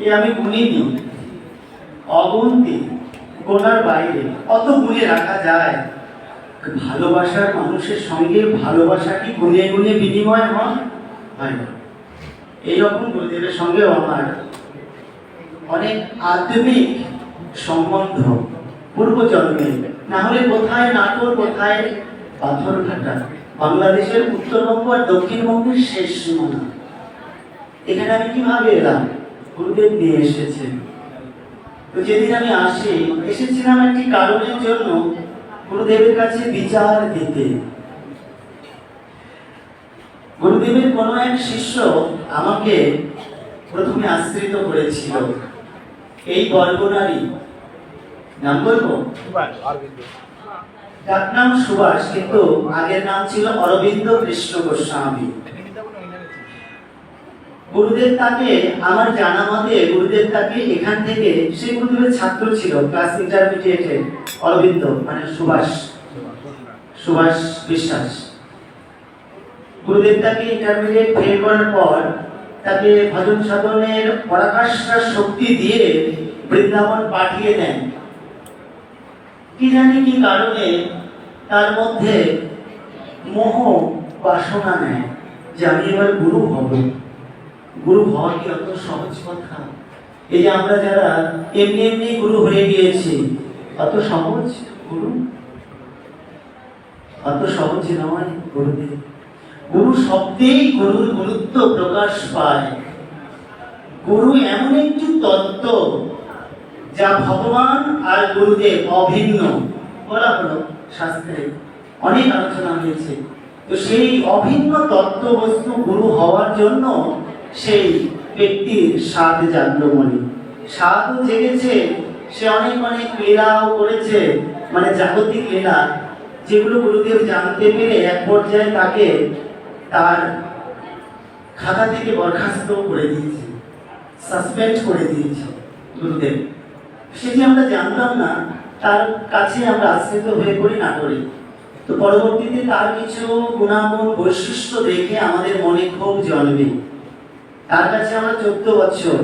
এ আমি গুনিনি অগুন্তি গোনার বাইরে অত গুণে রাখা যায়? ভালোবাসার মানুষের সঙ্গে ভালোবাসা কি গুনে গুনে বিনিময় হয়? হয় না। এইরকম গুরুদেবের সঙ্গেও আমার অনেক আধ্যাত্মিক সম্বন্ধ পূর্বজন্মে না হলে কোথায় নাটোর, কোথায় পাথরঘাটা? বাংলাদেশের উত্তরবঙ্গ আর দক্ষিণবঙ্গের শেষ সীমানা। এখানে আমি কীভাবে এলাম? গুরুদেব নিয়ে এসেছেন। তো যেদিন আমি আসি, এসেছিলাম একটি কারণের জন্য গুরুদেবের কাছে বিচার দিতে। গুরুদেবের কোনো এক শিষ্য আমাকে প্রথমে আশ্রিত করেছিল। এই বর্গনারী নাম বলব? যার নাম সুভাষ, কিন্তু আগের নাম ছিল অরবিন্দ কৃষ্ণ গোস্বামী। গুরুদেব তাকে আমার জানা মতে গুরুদেব তাকে এখান থেকে সেই গুরুদেবের ছাত্র ছিল ক্লাস ইন্টারমিডিয়েটে অরবিন্দ মানে সুভাষ। সুভাষ বিশ্বাস। গুরুদেব তাকে ইন্টারমিডিয়েট ফেল করার পর তাকে ভজন সাধনের পরাকাষ্ঠার শক্তি দিয়ে বৃন্দাবন পাঠিয়ে দেন। কি জানি কি কারণে তার মধ্যে মোহ বাসনা নেয়, যে আমি এবার গুরু হব। গুরু হওয়া কি অত সহজ কথা? এই যে আমরা যারা এমনি এমনি গুরু হয়ে গিয়েছি, অত সহজ গুরু? অত সহজ নয় গুরুদেব। গুরু শব্দেই গুরুর গুরুত্ব প্রকাশ পায়। গুরু এমন একটি তত্ত্ব যা ভগবান আর গুরুদেব অভিন্ন। বলা হলো শাস্ত্রে অনেক আলোচনা হয়েছে। তো সেই অভিন্ন তত্ত্ব বস্তু গুরু হওয়ার জন্য সেই ব্যক্তির স্বাদ জাগলো মনে। স্বাদও জেগেছে, সে অনেক অনেক লীলাও করেছে মানে জাগতিক লীলা, যেগুলো গুরুদেব জানতে পেরে এক পর্যায়ে তাকে তার খাতা থেকে বরখাস্ত করে দিয়েছে, সাসপেন্ড করে দিয়েছে গুরুদেব। সেটি আমরা জানতাম না, তার কাছে আমরা আশ্রিত হয়ে পড়ি না করি তো পরবর্তীতে তার কিছু গুণাগুণ বৈশিষ্ট্য দেখে আমাদের মনে ক্ষোভ জন্মে। তার কাছে আমার চোদ্দ বছর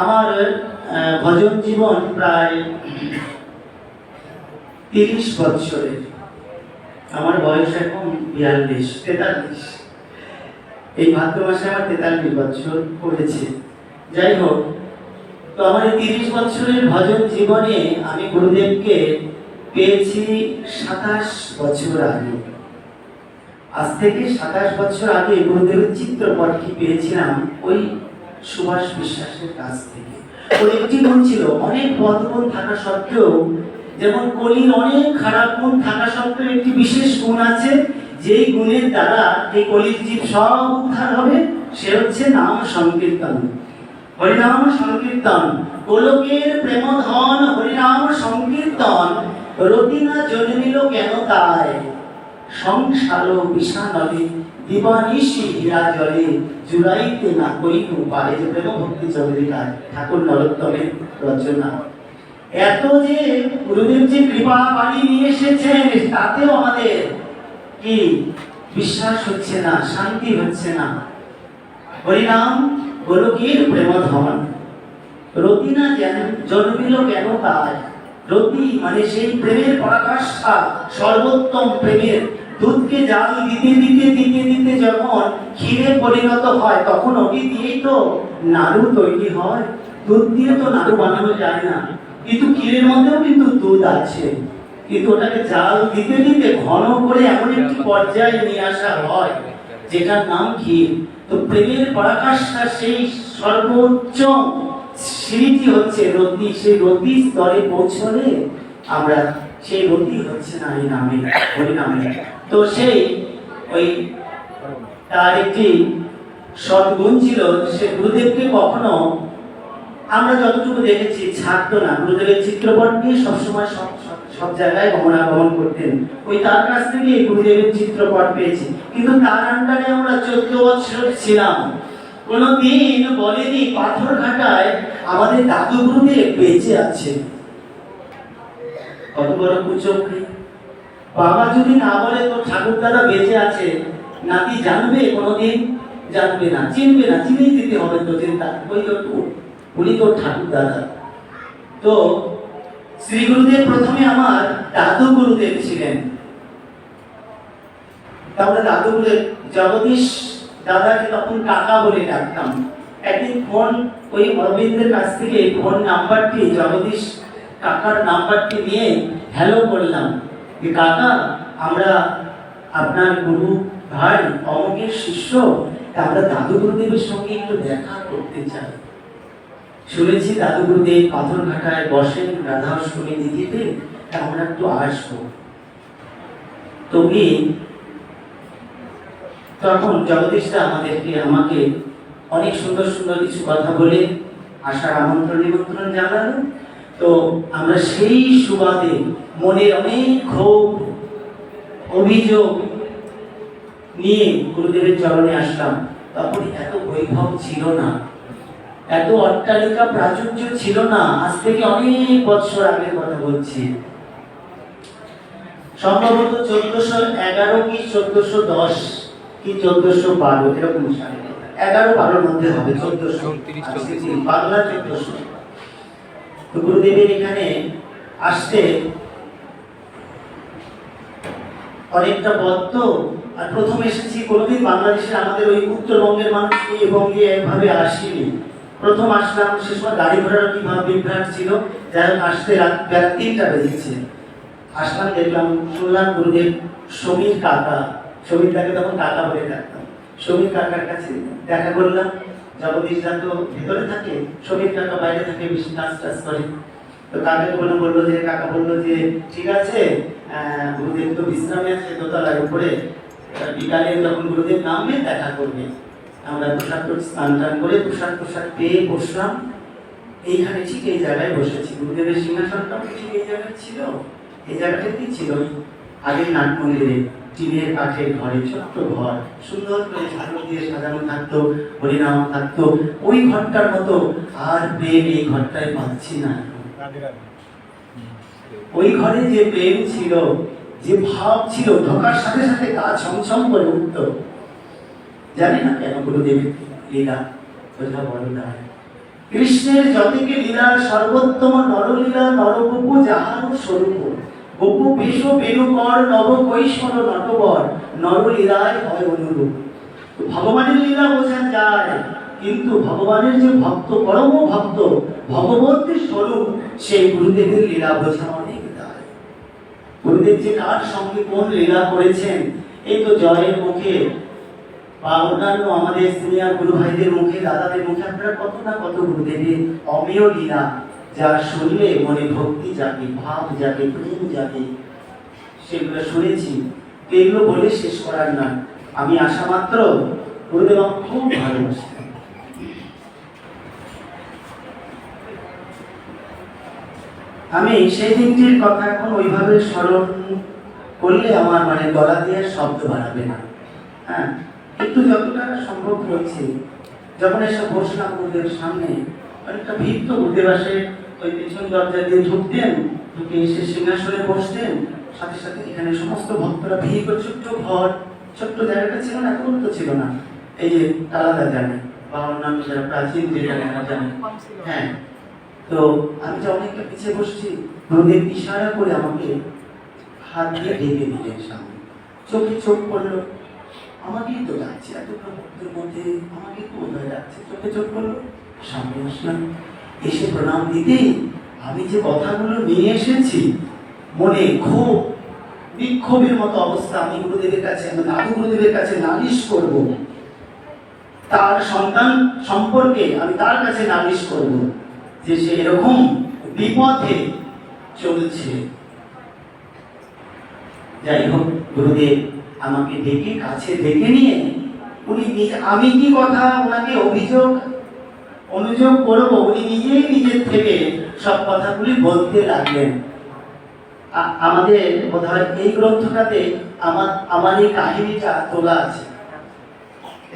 আমার ভজন জীবন প্রায় তিরিশ বছরের আমার বয়স এখন বিয়াল্লিশ, তেতাল্লিশ। এই ভাদ্র মাসে আমার তেতাল্লিশ বছর পড়েছে। যাই হোক, তো আমার এই তিরিশ বছরের ভজন জীবনে আমি গুরুদেবকে পেয়েছি সাতাশ বছর আগে। আজ থেকে সাতাশ বছর আগে গুরুদেবের চিত্রপটটি পেয়েছিলাম ওই সুভাষ বিশ্বাসের কাছ থেকে। ওর একটি গুণ ছিল, অনেক বদগুণ থাকা সত্ত্বেও, যেমন কলির অনেক খারাপ গুণ থাকা সত্ত্বেও একটি বিশেষ গুণ আছে, যেই গুণের দ্বারা এই কলির জীব সব উদ্ধার হবে, সে হচ্ছে নাম সংকীর্তন। হরিনাম সংকীর্তন, গোলকের প্রেম ধন হরিনাম সংকীর্তন, রতিনা জন্মিল কেন তাই? সংসার বিষানলে দিবানিশি হীরা জলে জুড়াইতে না কইনু পারে যে প্রেম ভক্তি চন্দ্রিকায়। ঠাকুর নরোত্তমের রচনা। এত যে গুরুদেব যে কৃপা বাণী নিয়ে এসেছেন, তাতেও আমাদের কি বিশ্বাস হচ্ছে না, শান্তি হচ্ছে না। হরিনাম, গোলকীর প্রেমধন। রতিনা যেন জন্মিল কেন তাই রতি মানে সেই প্রেমের পরাকাষ্ঠা, সর্বোত্তম প্রেমের। দুধকে জাল দিতে দিতে দিতে দিতে যখন ক্ষীরে পরিণত হয়, তখন ওটি দিয়েই তো নাড়ু তৈরি হয়। দুধ দিয়ে তো নাড়ু বানানো যায় না। কিন্তু ক্ষীরের মধ্যেও কিন্তু দুধ আছে। কিন্তু ওটাকে জাল দিতে দিতে ঘন করে এমন একটি পর্যায়ে নিয়ে আসা হয়, যেটার নাম ক্ষীর। তো প্রেমের পরাকাষ্ঠা সেই সর্বোচ্চ সিঁড়িটি হচ্ছে রতি সেই রতি স্তরে পৌঁছলে আমরা সেই রতি হচ্ছে না এই নামে, হরি নামে। তো সেই ওই তার একটি সদ্গুণ ছিল, সে গুরুদেবকে কখনো আমরা যতটুকু দেখেছি ছাড়তো না। গুরুদেবের চিত্রপট নিয়ে সবসময় সব, সব- সব জায়গায় গমনাগমন করতেন। ওই তার কাছ থেকে গুরুদেবের চিত্রপট পেয়েছি। কিন্তু তার আন্ডারে আমরা চোদ্দ বছর ছিলাম। কোনদিন বলেনি পাথর ঘাটায় আমাদের দাদু গুরুদেব বেঁচে আছে। কত বড় কুচক্রি। বাবা যদি না বলে তো ঠাকুর দাদা বেঁচে আছে, নাতি জানবে কোনোদিন? জানবে না, চিনবে না, চিনেই দিতে হবে তো চিন্তা ওই তো উনি তো ঠাকুর দাদা তো শ্রী গুরুদেব প্রথমে আমার দাদু গুরুদেব ছিলেন। তাহলে দাদু গুরুদেব জগদীশ দাদাকে তখন কাকা বলে ডাকতাম। একদিন ফোন, ওই অরবিন্দের কাছ থেকে ফোন নাম্বারটি, জগদীশ কাকার নাম্বারটি নিয়ে হ্যালো বললাম যে, কাকা, আমরা আপনার গুরু ভাই অমকের শিষ্য আমরা দাদু গুরুদেবের সঙ্গে একটু দেখা করতে চাই। শুনেছি দাদু গুরুদেব পাথর ঘাটায় বসেন, রাধা অষ্টমী দিদিতে আমরা একটু আসব। তুমি তখন জগদীশদা আমাদেরকে আমাকে অনেক সুন্দর সুন্দর কিছু কথা বলে আসার আমন্ত্রণ নিমন্ত্রণ জানালো তো আমরা সেই সুবাদে মনের অনেক ক্ষোভ, অভিযোগ নিয়ে গুরুদেবের চরণে আসলাম। তখন এত বৈভব ছিল না, এত অট্টালিকা প্রাচুর্য ছিল না। আজ থেকে অনেক বছর আগের কথা বলছি। সম্ভবত চোদ্দশো এগারো কি চোদ্দশো দশ কি চোদ্দশো বারো এরকম সালে এগারো বারোর মধ্যে হবে চোদ্দশো। চৌত্রিশ, চৌত্রিশ। বাংলা চোদ্দশো। তো গুরুদেবের এখানে আসতে অনেকটা পথ তো আর প্রথম এসেছি কোনোদিন বাংলাদেশের আমাদের ওই উত্তরবঙ্গের মানুষ এই বঙ্গে একভাবে আসেনি। প্রথম আসলাম সে সময় গাড়ি ঘোড়ার কি ভাব বিভ্রাট ছিল। যাই হোক আসতে রাত বেলা তিনটা বেজেছে। আসলাম দেখলাম শুনলাম গুরুদেব সমীর কাকা সমীর তখন কাকা বলে ডাকতাম। সমীর কাকার কাছে দেখা করলাম। জগদীশ দা তো ভেতরে থাকে, সমীর কাকা বাইরে থাকে, বেশি কাজ টাজ করে। তো কাকাকে বললাম, বলল যে, কাকা বলল যে, ঠিক আছে গুরুদেব তো বিশ্রামে আছে দোতলার উপরে। বিকালে যখন গুরুদেব নামবে, দেখা করবে। আমরা পোশাক স্নান টান করে পোশাক পোশাক পেয়ে বসলাম। এইখানে ঠিক এই জায়গায় বসেছি। গুরুদেবের সিংহাসনটাও ঠিক এই জায়গায় ছিল। এই জায়গাটাতেই ছিল? আগের নাট মন্দিরে টিনের কাঠের ঘরে ছোট্ট ঘর, সুন্দর করে ঝাড়ু দিয়ে সাজানো থাকতো, হরিনাম থাকতো। ওই ঘরটার মতো আর প্রেম এই ঘরটায় পাচ্ছি না। ওই ঘরে যে প্রেম ছিল, যে ভাব ছিল, ঢোকার সাথে সাথে গা ছমছম করে উঠত। জানি না কেন গুরুদেবের লীলা ওইটা বড় না। কৃষ্ণের যতিকে লীলা, সর্বোত্তম নরলীলা নরবপু যাহার স্বরূপ। বপু বেশ বেণুকর নব কৈশোর নটবর নরলীলায় হয় অনুরূপ। ভগবানের লীলা বোঝা যায়, কিন্তু ভগবানের যে ভক্ত, পরম ভক্ত ভগবতের স্বরূপ, সেই গুরুদেবের লীলা বোঝা অনেক দায় গুরুদেব যে কার সঙ্গে কোন লীলা করেছেন, এই তো জয়ের মুখে বা অন্যান্য আমাদের সিনিয়র গুরু ভাইদের মুখে, দাদাদের মুখে আপনারা কত না কত গুরুদেবের অমেয় লীলা যা শুনলে মনে ভক্তি জাগে ভাব জাগে প্রেম জাগে সেগুলো শুনেছি, এগুলো বলে শেষ করার না। আমি আসা মাত্র গুরুদেব খুব ভালোবাসি আমি সেই দিনটির কথা এখন ওইভাবে স্মরণ করলে আমার মানে গলা দিয়ে শব্দ বাড়াবে না। হ্যাঁ একটু যতটা সম্ভব হয়েছে, যখন এসব বসলাম গুরুদেব সামনে, অনেকটা ভিত্ত গুরুদেব আসে। ওই পেছন দরজা দিয়ে ঢুকতেন ঢুকে এসে সিংহাসনে বসতেন। সাথে সাথে এখানে সমস্ত ভক্তরা ভিড় করে ছোট্ট ঘর ছোট্ট জায়গাটা ছিল না এখন তো ছিল না। এই যে আলাদা জানে বা অন্যান্য যারা প্রাচীন যে জায়গাটা জানে। হ্যাঁ। তো আমি যে অনেকটা পিছিয়ে বসছি গুরুদেব ইশারা করে আমাকে হাত দিয়ে ঢেকে দিলেন সামনে। চোখে চোখ পড়ল আমাকেই তো ডাকছে এতগুলো ভক্তের মধ্যে আমাকে বোধহয় ডাকছে? চোখে চোখ পড়ল সামনে আসলাম। এসে প্রণাম দিতেই আমি যে কথাগুলো নিয়ে এসেছি, মনে ক্ষোভ বিক্ষোভের মতো অবস্থা আমি গুরুদেবের কাছে আমি দাদু গুরুদেবের কাছে নালিশ করব। তার সন্তান সম্পর্কে আমি তার কাছে নালিশ করব যে সে এরকম বিপথে চলছে। যাই হোক, গুরুদেব আমাকে ডেকে, কাছে ডেকে নিয়ে, উনি আমি কি কথা ওনাকে অভিযোগ অনুযোগ করব উনি নিজেই নিজের থেকে সব কথাগুলি বলতে লাগলেন। আমাদের বোধ হয় এই গ্রন্থটাতে আমার আমার এই কাহিনীটা তোলা আছে।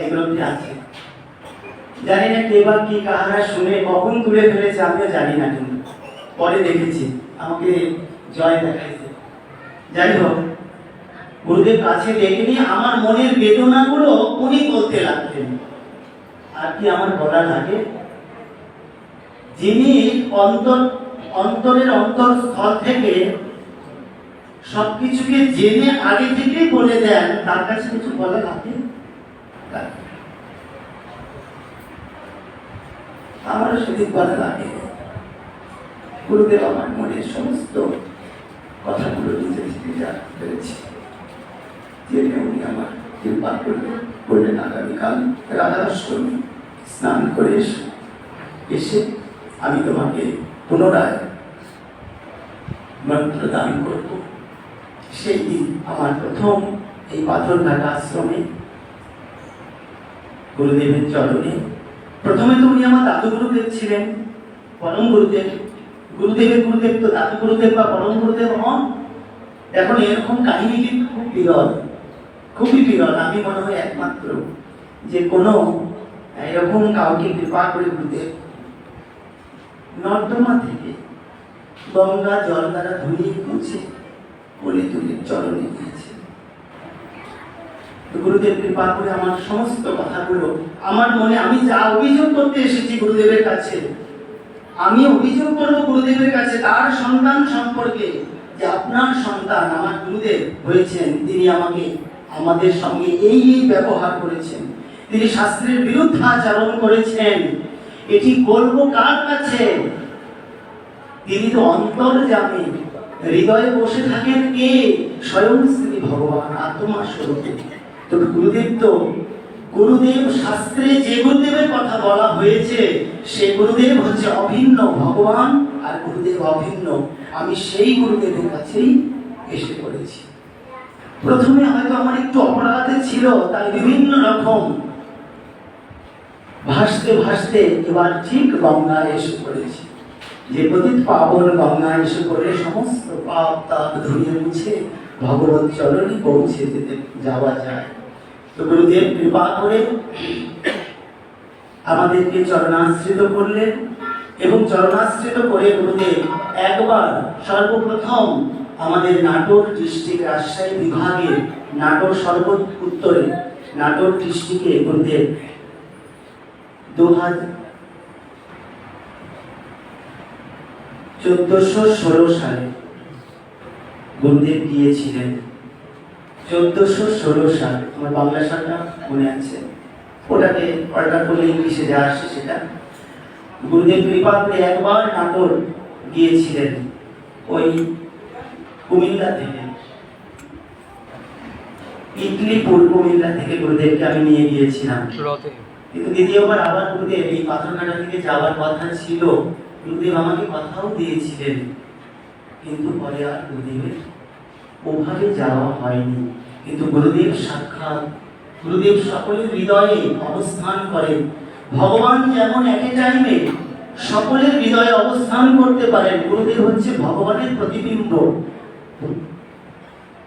এই গ্রন্থে আছে। জানি না কে বা কি কাহারা শুনে কখন তুলে ফেলেছে আমিও জানি না কিন্তু। পরে দেখেছি, আমাকে জয় দেখাইছে। যাই হোক, গুরুদেব কাছে ডেকে নিয়ে আমার মনের বেদনাগুলো উনি বলতে লাগতেন আর কি আমার বলা লাগে যিনি অন্তর অন্তরের অন্তরস্থল থেকে সবকিছুকে জেনে আগে থেকেই বলে দেন, তার কাছে কিছু বলে থাকে? আমারও সেদিন বলা লাগে। গুরুদেব আমার মনের সমস্ত কথাগুলো নিজে থেকে জানতে পেরেছি জেনে উনি আমার কৃপা করলে বললেন, আগামীকাল রাধাষ্টমী স্নান করে এসে। এসে আমি তোমাকে পুনরায় মন্ত্র দান করব। সেই দিন আমার প্রথম এই পাথরঘাট আশ্রমে, গুরুদেবের চরণে। প্রথমে তো উনি আমার দাদু গুরুদেব ছিলেন, পরম গুরুদেব। গুরুদেবের গুরুদেব তো দাদু গুরুদেব বা পরম গুরুদেব হন। এখন এরকম কাহিনী কিন্তু খুব বিরল, খুবই বিরল। আমি মনে হয় একমাত্র যে কোনো এরকম কাউকে কৃপা করে গুরুদেব নর্দমা থেকে গঙ্গা জল দ্বারা ধুয়ে মুছে বলে তুলে চরণে দিয়েছে। গুরুদেব কৃপা করে আমার সমস্ত কথাগুলো, আমার মনে আমি যা অভিযোগ করতে এসেছি গুরুদেবের কাছে, আমি অভিযোগ করব গুরুদেবের কাছে তার সন্তান সম্পর্কে যে আপনার সন্তান আমার গুরুদেব হয়েছেন, তিনি আমাকে, আমাদের সঙ্গে এই এই ব্যবহার করেছেন। তিনি শাস্ত্রের বিরুদ্ধে আচরণ করেছেন। এটি বলব কার কাছে? তিনি তো অন্তর জানে হৃদয়ে বসে থাকেন কে? স্বয়ং শ্রী ভগবান আত্মা স্বরূপে তো গুরুদেব তো, গুরুদেব শাস্ত্রে যে গুরুদেবের কথা বলা হয়েছে, সে গুরুদেব হচ্ছে অভিন্ন ভগবান আর গুরুদেব অভিন্ন। আমি সেই গুরুদেবের কাছেই এসে পড়েছি। প্রথমে হয়তো আমার একটু অপরাধে ছিল, তাই বিভিন্ন রকম ভাসতে ভাসতে এবার ঠিক গঙ্গায় এসে পড়েছি। যে পতিত পাবন গঙ্গায় এসে পড়ে সমস্ত পাপ তাপ ধুয়ে মুছে ভগবত চরণে পৌঁছে যেতে যাওয়া যায়। তো গুরুদেব কৃপা করে আমাদেরকে চরণাশ্রিত করলেন এবং চরণাশ্রিত করে গুরুদেব একবার সর্বপ্রথম আমাদের নাটোর ডিস্ট্রিক্ট রাজশাহী বিভাগের নাটোর সর্ব উত্তরে নাটোর ডিস্ট্রিক্টে গুরুদেব দু হাজার চোদ্দশো ষোলো সালে গুরুদেব গিয়েছিলেন। চোদ্দশো ষোলো সাল আমার বাংলা সালটা মনে আছে? ওটাকে অর্ডার করলে ইংলিশে যা আসে সেটা। গুরুদেব কৃপা একবার নাটোর গিয়েছিলেন ওই কুমিল্লা থেকে। ইডলিপুর কুমিল্লা থেকে গুরুদেবকে আমি নিয়ে গিয়েছিলাম। কিন্তু দ্বিতীয়বার আবার গুরুদেব এই পাথরঘাটা থেকে যাওয়ার কথা ছিল। গুরুদেব আমাকে কথাও দিয়েছিলেন। কিন্তু পরে আর গুরুদেবের ওভাবে যাওয়া হয়নি। কিন্তু গুরুদেব সাক্ষাৎ, গুরুদেব সকলের হৃদয়ে অবস্থান করেন। ভগবান যেমন একে টাইমে সকলের হৃদয়ে অবস্থান করতে পারেন। গুরুদেব হচ্ছে ভগবানের প্রতিবিম্ব।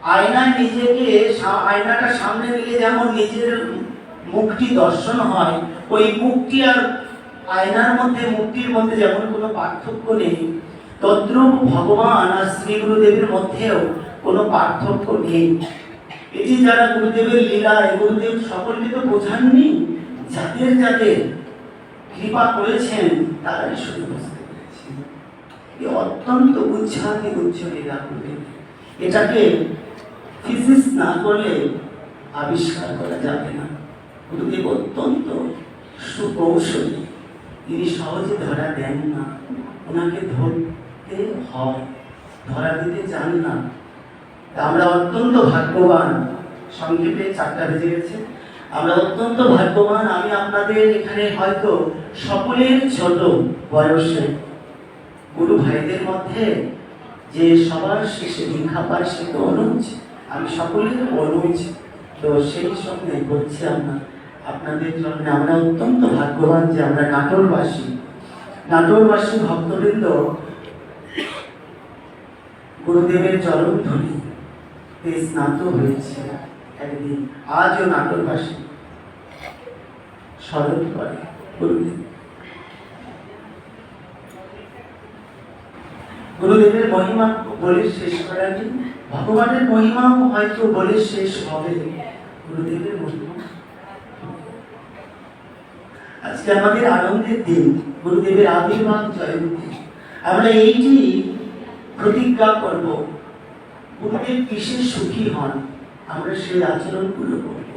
আয়নায় নিজেকে আয়নাটা সামনে নিলে যেমন নিজের মুখটি দর্শন হয়, ওই মুখটি আর আয়নার মধ্যে, মুক্তির মধ্যে যেমন কোনো পার্থক্য নেই, তদ্রূপ ভগবান আর শ্রী গুরুদেবের মধ্যেও কোনো পার্থক্য নেই। এটি যারা গুরুদেবের লীলায় গুরুদেব সকলকে তো বোঝাননি, যাদের যাদের কৃপা করেছেন, তারাই শুধু বুঝতে পেরেছেন এ অত্যন্ত উচ্ছাকে উচ্চ লীলা গুরুদেব। এটাকে ফিজিক্স না করলে আবিষ্কার করা যাবে না। গুরুদেব অত্যন্ত সুকৌশলী। তিনি সহজে ধরা দেন না। ওনাকে ধরতে হয়, ধরা দিতে চান না। আমরা অত্যন্ত ভাগ্যবান। সংক্ষেপে চারটা বেজে গেছে। আমরা অত্যন্ত ভাগ্যবান। আমি আপনাদের এখানে হয়তো সকলের ছোট বয়সে গুরু ভাইদের মধ্যে যে সবার শেষে দীক্ষা পায় সে তো অনুজ। আমি সকলের অনুজ। তো সেই সঙ্গে বলছি আমরা আপনাদের জন্য আমরা অত্যন্ত ভাগ্যবান যে আমরা নাটোরবাসী। নাটোরবাসী ভক্তবৃন্দ গুরুদেবের চরণ ধরি স্নাত হয়েছে। একদিন আজও নাটোরবাসী স্মরণ করে। গুরুদেব। গুরুদেবের মহিমা বলে শেষ করা নেই ভগবানের মহিমাও হয়তো বলে শেষ হবে। গুরুদেবের মহিমা আজকে আমাদের আনন্দের দিন, গুরুদেবের আবির্ভাব জয়ন্তী আমরা এইটি প্রতিজ্ঞা করব, গুরুদেব বিশেষ সুখী হন, আমরা সেই আচরণগুলো করব।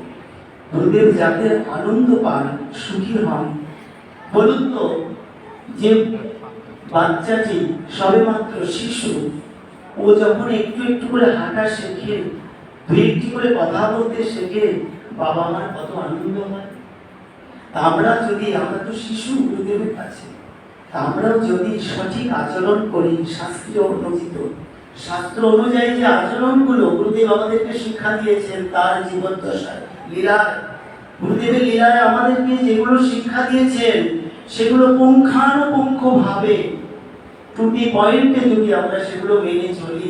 গুরুদেব যাতে আনন্দ পান, সুখী হন। বলুন তো, যে বাচ্চাটি সবেমাত্র শিশু, ও যখন একটু একটু করে হাঁটা শেখে, দু একটি করে কথা বলতে শেখে বাবা মার কত আনন্দ হয়। আমরা যদি, আমরা তো শিশু গুরুদেবের কাছে আমরাও যদি সঠিক আচরণ করি শাস্ত্রীয় অনুচিত শাস্ত্র অনুযায়ী যে আচরণগুলো গুরুদেব আমাদেরকে শিক্ষা দিয়েছেন, তার জীবন দশায় লীলায়, গুরুদেবের লীলায় আমাদেরকে যেগুলো শিক্ষা দিয়েছেন, সেগুলো পুঙ্খানুপুঙ্খ ভাবে টুটি পয়েন্টে যদি আমরা সেগুলো মেনে চলি,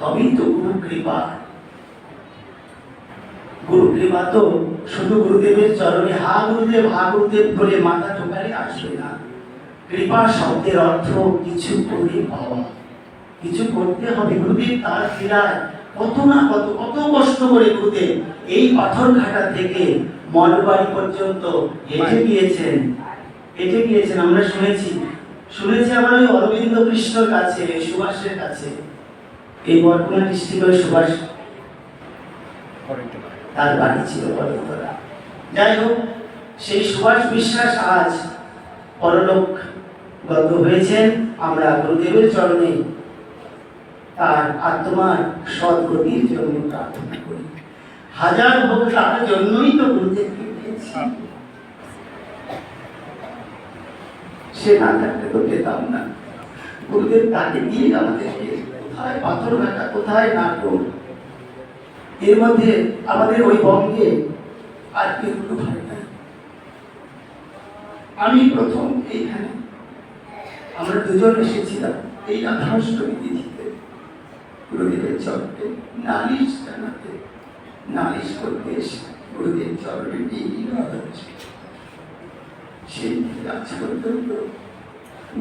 তবেই তো গুরু কৃপা গুরু কৃপা শুধু গুরুদেবের চরণে হা গুরুদেব হা গুরুদেব বলে মাথা ঠোকালে আসবে না। কৃপা শব্দের অর্থ কিছু করে পাওয়া। কিছু করতে হবে গুরুদেব তার ক্রীড়ায়। কত না কত কত কষ্ট করে গুরুদেব এই পাথর ঘাটা থেকে মঠবাড়ি পর্যন্ত হেঁটে গিয়েছেন। হেঁটে গিয়েছেন, আমরা শুনেছি। শুনেছি আমরা ওই অরবিন্দ কৃষ্ণর কাছে সুভাষের কাছে। এই বর্ধমান ডিস্ট্রিক্টের সুভাষ। তার বাড়ি ছিল বড়তলা যাই হোক সেই সুভাষ বিশ্বাস আজ পরলোক গত হয়েছেন। আমরা গুরুদেবের চরণে তার আত্মার সদ্গতির জন্য প্রার্থনা করি। হাজার হোক তার জন্যই তো গুরুদেবকে সে না থাকতে তো পেতাম না। গুরুদেব তাকে দিয়ে আমাদেরকে কোথায় পাথর ঘাটা কোথায় নাটক এর মধ্যে আমাদের ওই বঙ্গে আর কেউ ভাই আমি প্রথম এইখানে। আমরা দুজন এসেছিলাম এই রাধাষ্টমী তিথিতে। গুরুদেবের চরণে নালিশ জানাতে, নালিশ করতে এসে গুরুদেব চরণে হচ্ছে। সেই আজ পর্যন্ত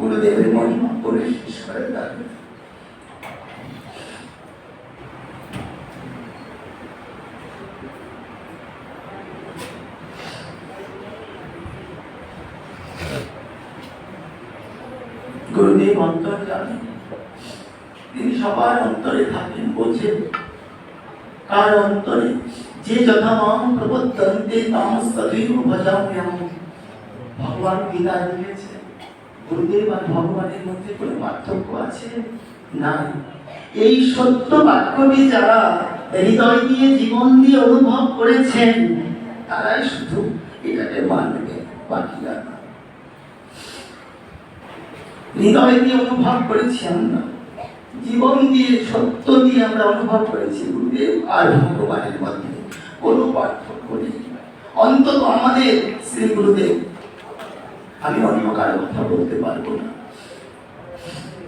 গুরুদেবের মহিমা করে শেষ করে দাঁড়িয়ে গুরুদেব অন্তর জানেন তিনি সবার অন্তরে থাকেন বোঝেন কার অন্তরে? যে যথা মাম প্রবর্তন্তে তাম সদৈব ভজাম্যহম। ভগবান বিদায় দিয়েছে গুরুদেব আর ভগবানের মধ্যে কোনো পার্থক্য আছে? না এই সত্য বাক্যটি যারা হৃদয় দিয়ে জীবন দিয়ে অনুভব করেছেন, তারাই শুধু এটাকে মানবে বাকিরা হৃদয় দিয়ে অনুভব করেছি আমরা। জীবন দিয়ে, সত্য দিয়ে আমরা অনুভব করেছি গুরুদেব। আর ভগবানের মধ্যে কোনো পার্থক্য নেই। অন্তত আমাদের শ্রী গুরুদেব। আমি অন্য কারও কথা বলতে পারব না।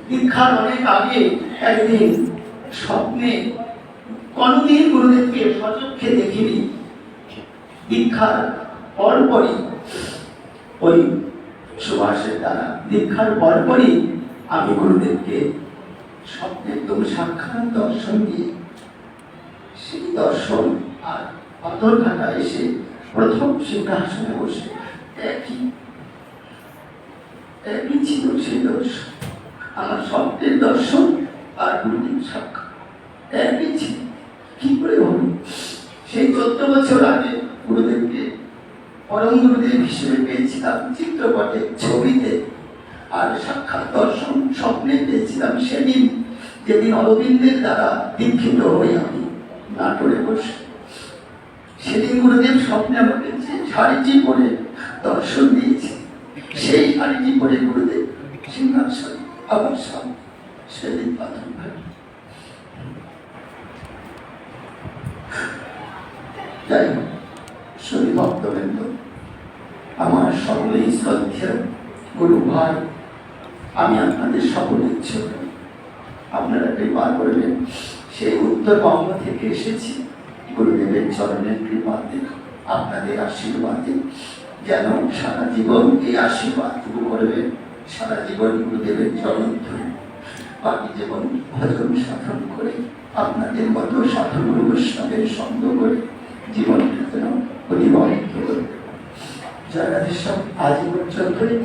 দীক্ষার অনেক আগে একদিন স্বপ্নে কোনদিন গুরুদেবকে সচক্ষে দেখিনি। দীক্ষার পরপরই ওই সুভাষের দ্বারা। দীক্ষার পরপরই আমি গুরুদেবকে স্বপ্নের একদম সাক্ষাৎ দর্শন দিয়ে সেই দর্শন আর পাথর ঘাটা এসে প্রথম সিংহাসনে বসে। একই একই ছিল সেই দর্শন। আমার স্বপ্নের দর্শন আর গুরুদেব সাক্ষাৎ একই ছিল কি করে হলো সেই চোদ্দ বছর আগে গুরুদেবকে পরম হিসেবে পেয়েছিলাম, চিত্রপটে, ছবিতে। আর সাক্ষাৎ দর্শন স্বপ্নে পেয়েছিলাম সেদিন, যেদিন অরবিন্দের দ্বারা দীক্ষিত হই আমি, নাটোরে বসে। সেদিন গুরুদেব স্বপ্নে আমাকে যে শাড়িটি পরে দর্শন দিয়েছে, সেই শাড়িটি পরে গুরুদেব সিংহাসন আমার সামনে সেদিন পাথর যাই হোক শরীর ভক্তবৃন্দ। আমার সকলেই শ্রদ্ধেয় গুরু ভাই, আমি আপনাদের সকলের ছোট। আপনারা কৃপা করবেন। সেই উত্তর উত্তরবঙ্গ থেকে এসেছি। গুরুদেবের চরণের কৃপাতে আপনাদের আশীর্বাদে। যেন সারা জীবন এই আশীর্বাদ করবেন, সারা জীবন গুরুদেবের চরণ ধরে। বাকি জীবন ভজন সাধন করে, আপনাদের মতো সাধু গুরু বৈষ্ণবের সঙ্গ করে জীবন যেন অতিবাহিত করবে জয় রাধেশ্যাম আজ পর্যন্তই।